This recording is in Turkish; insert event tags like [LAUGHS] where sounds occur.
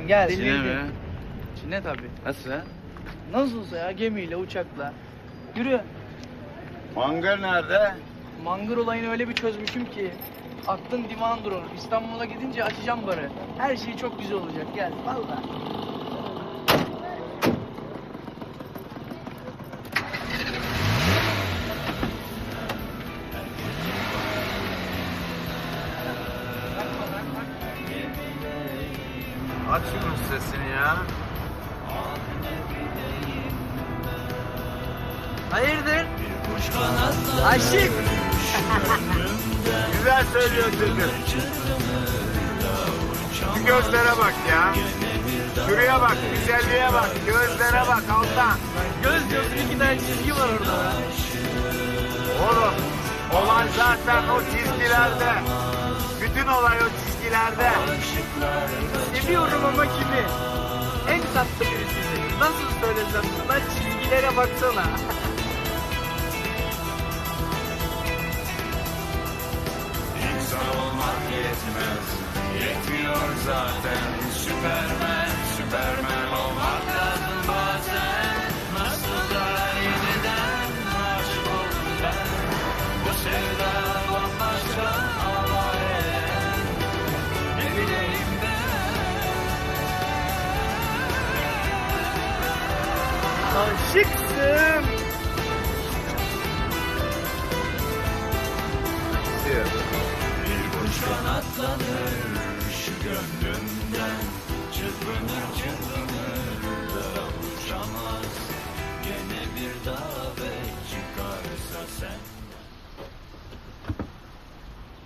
Gel. Çin'e mi? Çin'e tabii. Nasıl ya? Nasılsa ya gemiyle, uçakla. Yürü. Mangır nerede? Mangır olayını öyle bir çözmüşüm ki aklın divan durur. İstanbul'a gidince açacağım barı. Her şey çok güzel olacak. Gel. Valla. Aç şunun sesini ya. Hayırdır? Aşık. Güzel söylüyor çocuğum. Şu gözlere bak ya. Şuraya bak, güzelliğe bak, gözlere bak Altan. Göz diyorsun iki tane çizgi var orada. Oğlum, olay zaten o çizgilerde. Bütün olay o çizgilerde. Seviyorum ama kimi? En tatlı birisi. Nasıl söylesem sana çizgilere baksana. [LAUGHS] İnsan olmak yetmez Yetmiyor zaten Süpermen, aşıksın. Bir kuş kanatlanır şu gönlümden Çırpınır çırpınır da uçamaz Gene bir davet çıkarsa sen